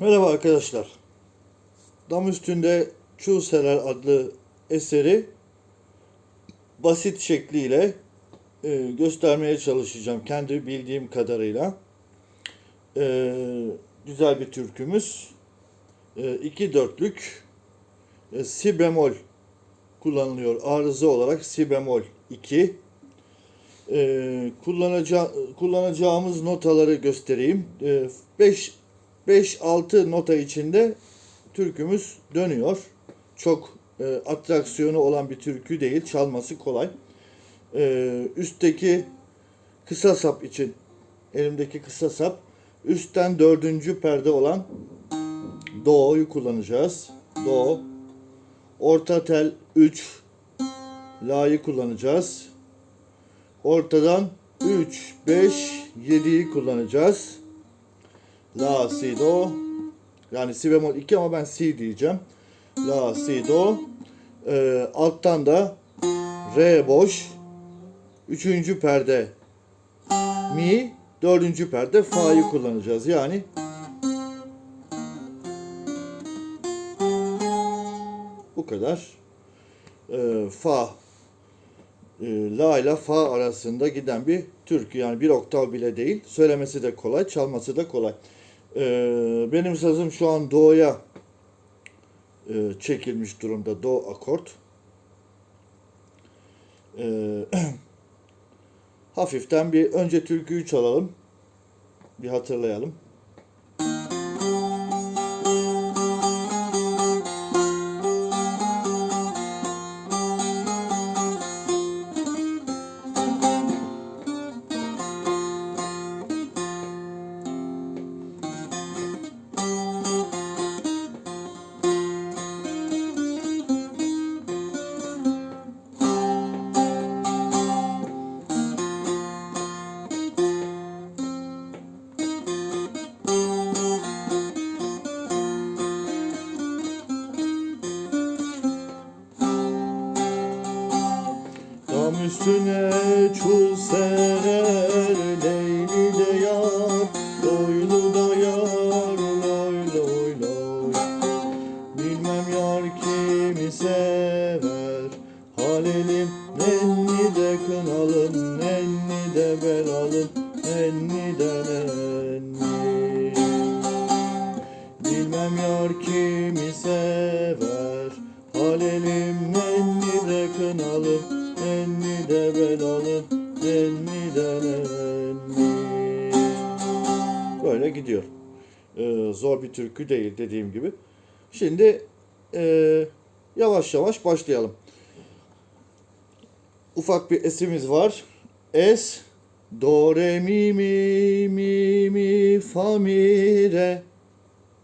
Merhaba arkadaşlar. Dam üstünde Çulseler adlı eseri basit şekliyle e, göstermeye çalışacağım kendi bildiğim kadarıyla. E, güzel bir türkümüz. E, iki dörtlük e, si bemol kullanılıyor. Arıza olarak si bemol 2. E, kullanaca kullanacağımız notaları göstereyim. 5 5-6 nota içinde türkümüz dönüyor. Çok e, atraksiyonu olan bir türkü değil. Çalması kolay. E, üstteki kısa sap için elimdeki kısa sap üstten dördüncü perde olan do'yu kullanacağız. Do. Orta tel 3 la'yı kullanacağız. Ortadan 3, 5, 7'yi kullanacağız. La, si, do. Yani si bemol 2 ama ben si diyeceğim. La, si, do. Ee, alttan da re boş. Üçüncü perde mi. Dördüncü perde fa'yı kullanacağız. Yani bu kadar. Ee, fa e, la ile fa arasında giden bir türkü yani bir oktav bile değil. Söylemesi de kolay, çalması da kolay. Ee, benim sazım şu an do'ya e, çekilmiş durumda. Do akort. Ee, hafiften bir önce türküyü çalalım. Bir hatırlayalım. Türkü değil dediğim gibi. Şimdi ee, yavaş yavaş başlayalım. Ufak bir esimiz var. Es, do, re, mi, mi, mi, mi, fa, mi, re.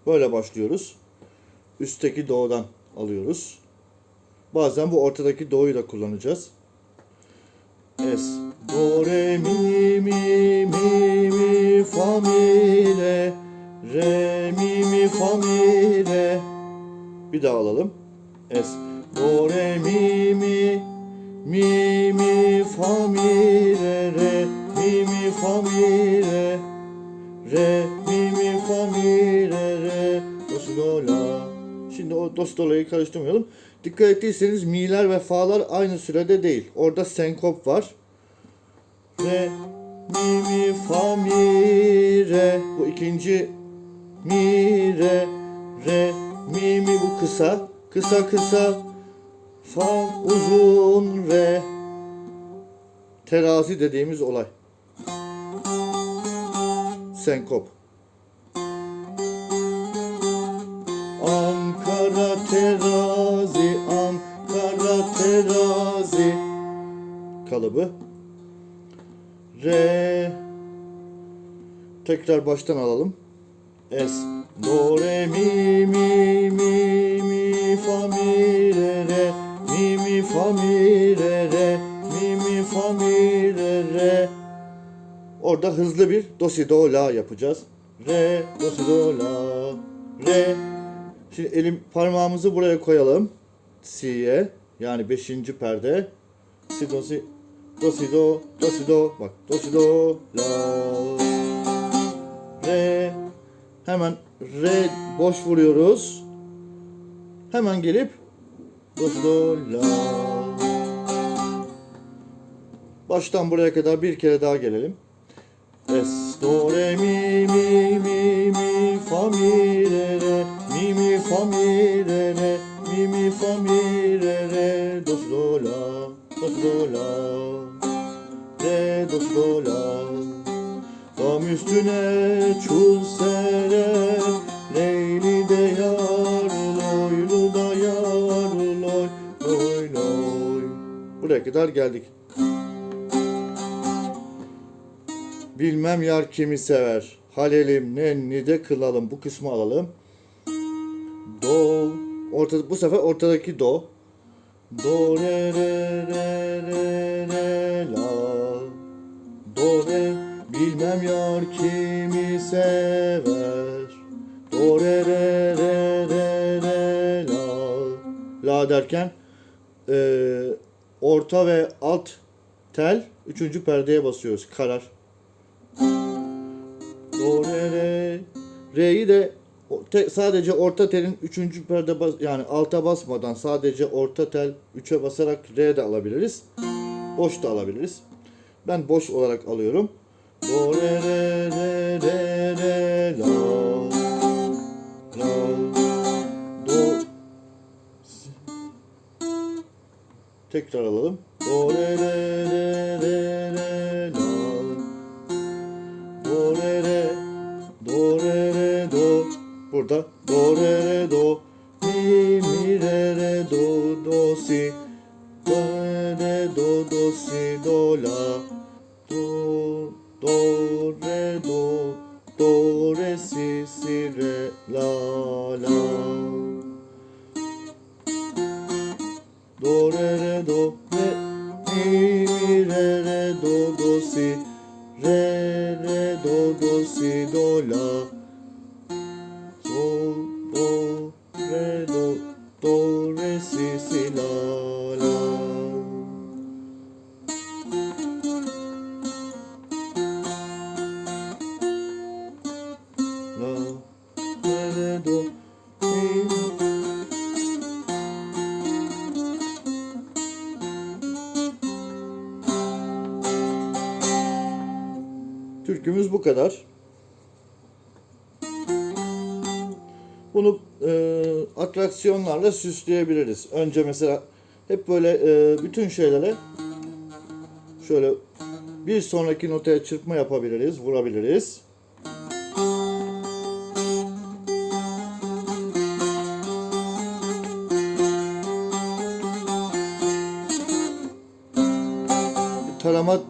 Böyle başlıyoruz. Üstteki do'dan alıyoruz. Bazen bu ortadaki do'yu da kullanacağız. Es, do, re, mi, mi, mi, mi, fa, mi, re. Re, fa, mi, re. Bir daha alalım. Es, do, re, mi, mi, mi, mi, fa, mi, re, re, mi, mi, fa, mi, re. Re, mi, mi, fa, mi, re, re, do, si, do, la. Şimdi o do, si, do, la'yı karıştırmayalım. Dikkat ettiyseniz mi'ler ve fa'lar aynı sürede değil. Orada senkop var. Re, mi, mi, fa, mi, re. Bu ikinci mi, re, re, mi, mi bu kısa. Kısa kısa. Fa uzun, re. Terazi dediğimiz olay. Senkop. Ankara terazi, Ankara terazi. Kalıbı. Re. Tekrar baştan alalım. Es. Do, re, mi, mi, mi, mi, fa, mi, re, re. Mi, mi, fa, mi, re, re. Mi, mi, fa, mi, re, re. Orada hızlı bir do, si, do, la yapacağız. Re, do, si, do, la. Re. Şimdi elim parmağımızı buraya koyalım. Si'ye. Yani beşinci perde. Si, do, si. Do, si, do, do, si, do. Bak. Do, si, do, la. Re. Hemen re boş vuruyoruz. Hemen gelip do do la. Baştan buraya kadar bir kere daha gelelim. Es do re mi mi mi mi fa mi re re mi mi fa mi re re mi mi fa mi re re do do la do do la re do do la Tam üstüne çul kadar geldik. Bilmem yar kimi sever. Halelim nenni de kılalım. Bu kısmı alalım. Do. Orta, bu sefer ortadaki do. Do re re re re re la. Do re bilmem yar kimi sever. Do re re re re re la. La derken eee, orta ve alt tel üçüncü perdeye basıyoruz. Karar. Do re re. Re'yi de te- sadece orta telin üçüncü perde bas yani alta basmadan sadece orta tel 3'e basarak re de alabiliriz. Boş da alabiliriz. Ben boş olarak alıyorum. Do re re re re re la la tekrar alalım. Do re re re re re la Do. Re re Do re re do. Burada. Do re re do. Mi mi re re do do si. Do re do do si do la. Do do re do. Do re si si re la la la do do re do do re si si la la. La re do mi. Türkümüz bu kadar. Bunu e, atraksiyonlarla süsleyebiliriz. Önce mesela hep böyle e, bütün şeylere şöyle bir sonraki notaya çırpma yapabiliriz, vurabiliriz. Tarama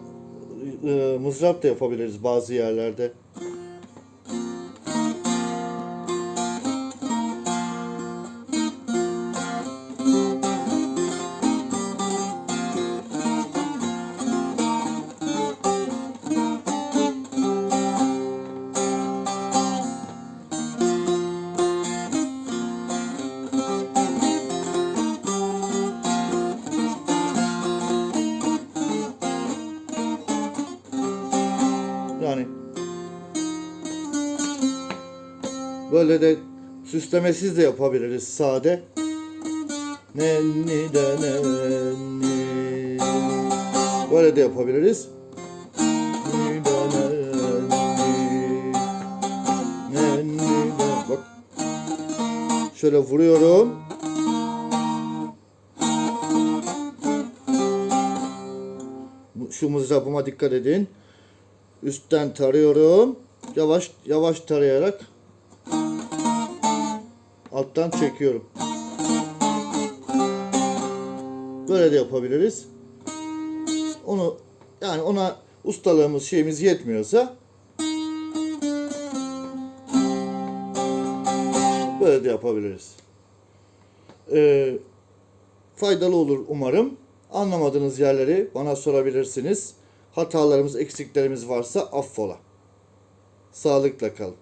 e, mızrap da yapabiliriz bazı yerlerde. Böyle de süslemesiz de yapabiliriz sade. Nenni de nenni. Böyle de yapabiliriz. Bak. Şöyle vuruyorum. Şu mızrabıma dikkat edin. Üstten tarıyorum. Yavaş yavaş tarayarak alttan çekiyorum. Böyle de yapabiliriz. Onu yani ona ustalığımız şeyimiz yetmiyorsa böyle de yapabiliriz. Ee, faydalı olur umarım. Anlamadığınız yerleri bana sorabilirsiniz. Hatalarımız, eksiklerimiz varsa affola. Sağlıkla kalın.